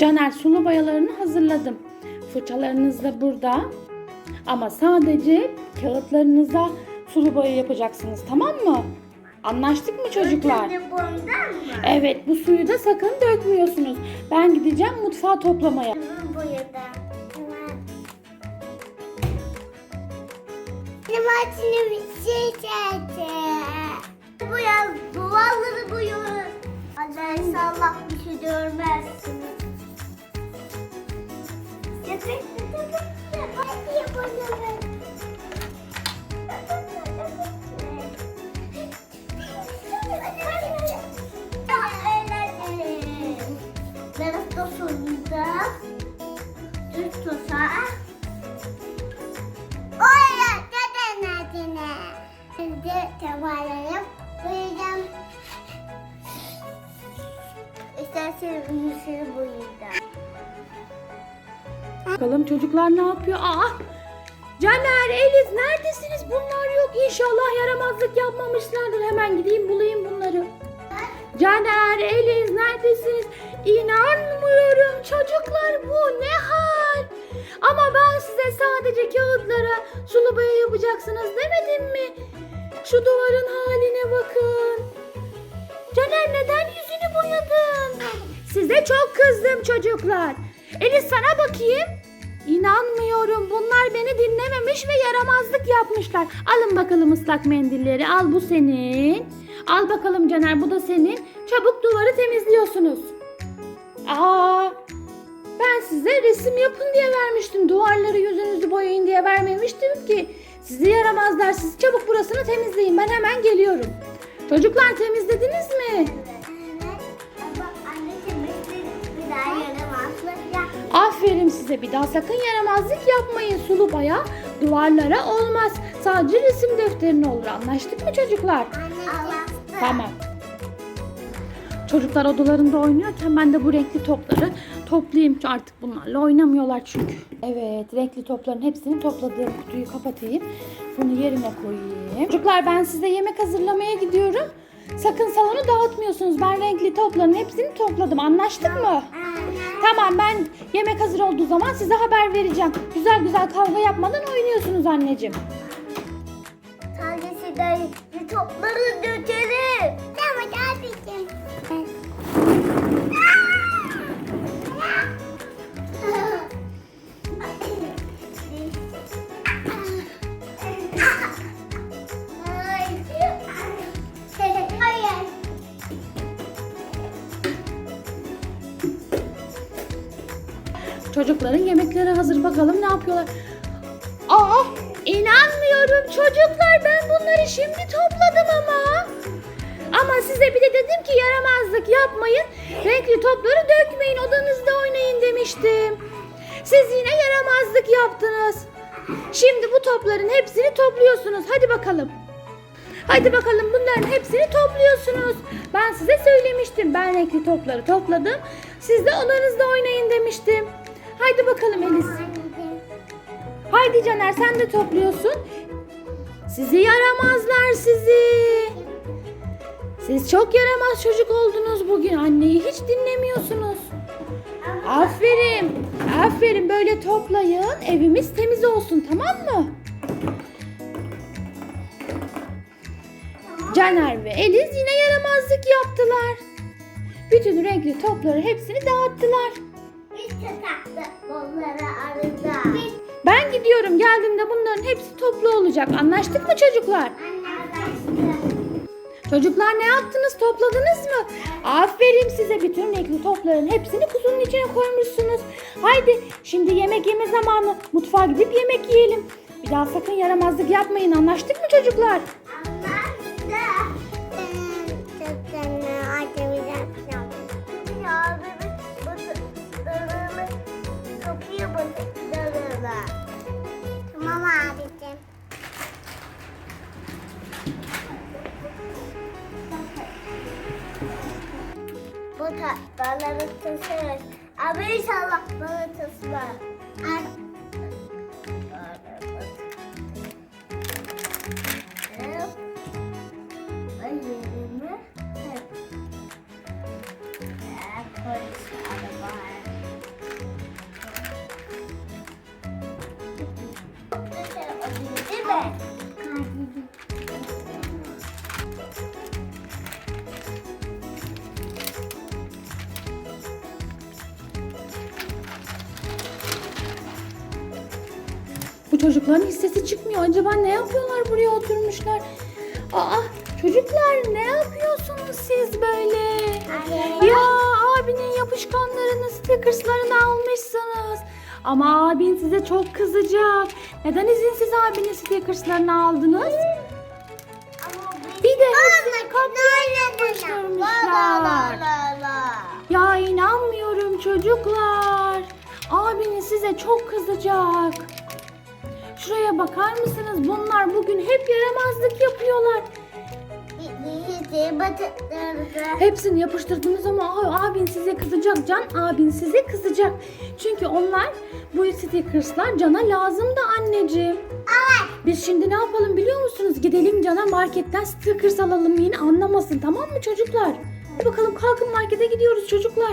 Caner sulu boyalarını hazırladım. Fırçalarınız da burada. Ama sadece kağıtlarınıza sulu boya yapacaksınız tamam mı? Anlaştık mı çocuklar? Evet bu suyu da sakın dökmüyorsunuz. Ben gideceğim mutfağı toplamaya. Limatini bir şey geldi. Bu yaz duvarları boyuyoruz. Hadi inşallah bir şey görmezsiniz. Tavalayıp boyayacağım. İsterseniz mısır boyayacağım. Bakalım çocuklar ne yapıyor? Aa! Caner, Eliz neredesiniz? Bunlar yok. İnşallah yaramazlık yapmamışlardır. Hemen gideyim bulayım bunları. Caner, Eliz neredesiniz? İnanmıyorum çocuklar bu ne hal? Ama ben size sadece kağıtlara sulu boya yapacaksınız demedim mi? Şu duvarın haline bakın. Caner neden yüzünü boyadın? Size çok kızdım çocuklar. Eliz sana bakayım. İnanmıyorum. Bunlar beni dinlememiş ve yaramazlık yapmışlar. Alın bakalım ıslak mendilleri. Al bu senin. Al bakalım Caner bu da senin. Çabuk duvarı temizliyorsunuz. Aa! Ben size resim yapın diye vermiştim. Duvarları yüzünüzü boyayın diye vermemiştim ki. Sizi yaramazlar. Siz çabuk burasını temizleyin. Ben hemen geliyorum. Çocuklar temizlediniz mi? Size. Bir daha sakın yaramazlık yapmayın. Sulu boya duvarlara olmaz. Sadece resim defterine olur. Anlaştık mı çocuklar? Anlaştık. Tamam. Çocuklar odalarında oynuyorken ben de bu renkli topları toplayayım. Artık bunlarla oynamıyorlar çünkü. Evet, renkli topların hepsini topladığım kutuyu kapatayım. Bunu yerine koyayım. Çocuklar ben size yemek hazırlamaya gidiyorum. Sakın salonu dağıtmıyorsunuz. Ben renkli topların hepsini topladım. Anlaştık mı? Tamam ben yemek hazır olduğu zaman size haber vereceğim. Güzel güzel kavga yapmadan oynuyorsunuz anneciğim. Tanesi de topları dökelim. Çocukların yemekleri hazır bakalım ne yapıyorlar. Aa inanmıyorum çocuklar ben bunları şimdi topladım ama. Ama size bir de dedim ki yaramazlık yapmayın. Renkli topları dökmeyin odanızda oynayın demiştim. Siz yine yaramazlık yaptınız. Şimdi bu topların hepsini topluyorsunuz. Hadi bakalım. Hadi bakalım bunların hepsini topluyorsunuz. Ben size söylemiştim. Ben renkli topları topladım. Siz de odanızda oynayın demiştim. Haydi bakalım Elis. Haydi Caner sen de topluyorsun. Sizi yaramazlar sizi. Siz çok yaramaz çocuk oldunuz bugün. Anneyi hiç dinlemiyorsunuz. Aferin. Aferin böyle toplayın. Evimiz temiz olsun tamam mı? Caner ve Eliz yine yaramazlık yaptılar. Bütün renkli topları hepsini dağıttılar. Ben gidiyorum. Geldiğimde bunların hepsi toplu olacak. Anlaştık mı çocuklar? Çocuklar ne yaptınız? Topladınız mı? Aferin size. Bütün renkli topların hepsini kutunun içine koymuşsunuz. Haydi şimdi yemek yeme zamanı. Mutfağa gidip yemek yiyelim. Bir daha sakın yaramazlık yapmayın. Anlaştık mı çocuklar? Bu tahtaları taşırız. Abi inşallah bana taşlar. Çocukların hiç sesi çıkmıyor. Acaba ne yapıyorlar buraya oturmuşlar? Aa çocuklar ne yapıyorsunuz siz böyle? Ya abinin yapışkanlarını, stickerslarını almışsınız. Ama abin size çok kızacak. Neden izinsiz abinin stickerslarını aldınız? Bir de hepsini kapıya yapıştırmışlar. Ya inanmıyorum çocuklar. Abiniz size çok kızacak. Şuraya bakar mısınız? Bunlar bugün hep yaramazlık yapıyorlar. Hepsini yapıştırdınız ama a- abin size kızacak. Can abin size kızacak. Çünkü onlar bu stickerslar Can'a lazım da anneciğim. Biz şimdi ne yapalım biliyor musunuz? Gidelim Can'a marketten stickers alalım yine anlamasın tamam mı çocuklar? Hadi bakalım kalkın markete gidiyoruz çocuklar.